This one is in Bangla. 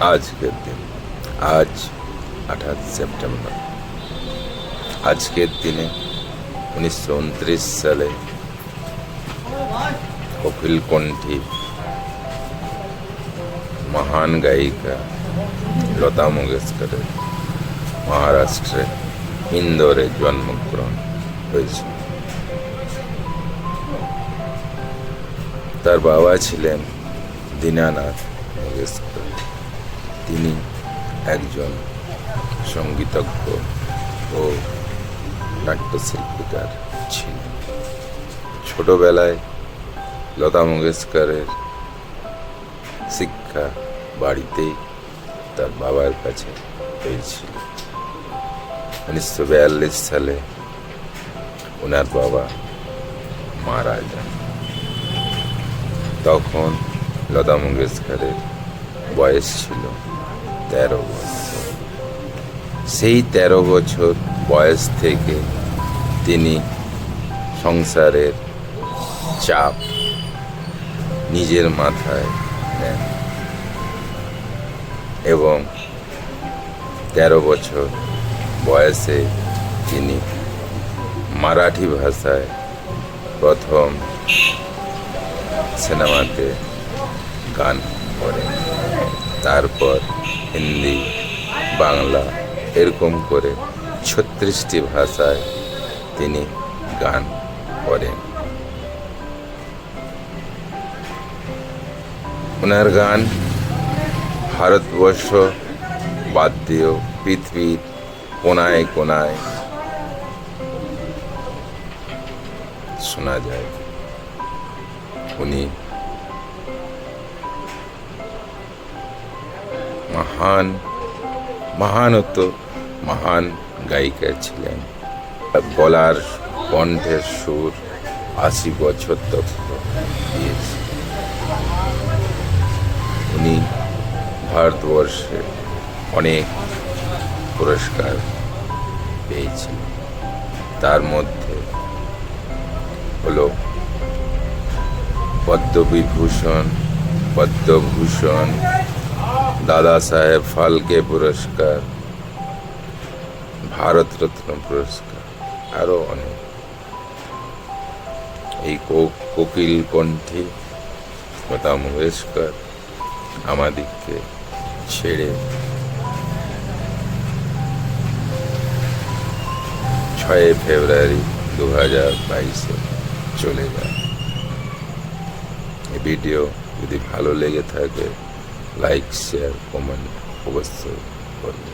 আজকের দিন, আজ আঠাশ সেপ্টেম্বর। আজকের দিনে উনিশশো উনত্রিশ সালে কপিল কণ্ঠী মহান গায়িকা লতা মঙ্গেশকরের মহারাষ্ট্রে ইন্দোরে জন্মগ্রহণ হয়েছিল। তার বাবা ছিলেন দীনানাথ মঙ্গেশকর। তিনি একজন সঙ্গীতজ্ঞ ও নাট্যশিল্পীকার ছিলেন। ছোটবেলায় লতা মঙ্গেশকরের শিক্ষা বাড়িতেই তার বাবার কাছে হয়েছিল উনিশশো বিয়াল্লিশ সালে ওনার বাবা মারা যান। তখন লতা মঙ্গেশকরের বয়স ছিল তেরো বছর। সেই তেরো বছর বয়স থেকে তিনি সংসারের চাপ নিজের মাথায় নেন এবং তেরো বছর বয়সে তিনি মারাঠি ভাষায় প্রথম সিনেমাতে গান করেন। তারপর হিন্দি, বাংলা এরকম করে ছত্রিশটি ভাষায় তিনি গান করেন। ওনার গান ভারতবর্ষ বাদ দিয়েও পৃথিবীর কোনায় কোনায় শোনা যায়। উনি মহান, মহানত মহান গায়িকা ছিলেন। গলার কণ্ঠের সুর আশি বছর দিয়েছে উনি ভারতবর্ষে অনেক পুরস্কার পেয়েছিলেন তার মধ্যে হলো পদ্মবিভূষণ, পদ্মভূষণ দাদা সাহেব ফালকে পুরস্কার, ভারতরত্ন পুরস্কার আরও অনেক। এই কোকিল কণ্ঠী লতা মঙ্গেশকর আমাদিগকে ছেড়ে ছয় ফেব্রুয়ারি দু হাজার বাইশে চলে যায়। ভিডিও যদি ভালো লেগে থাকে লাইক শেয়ার কমেন্ট অবশ্যই করবেন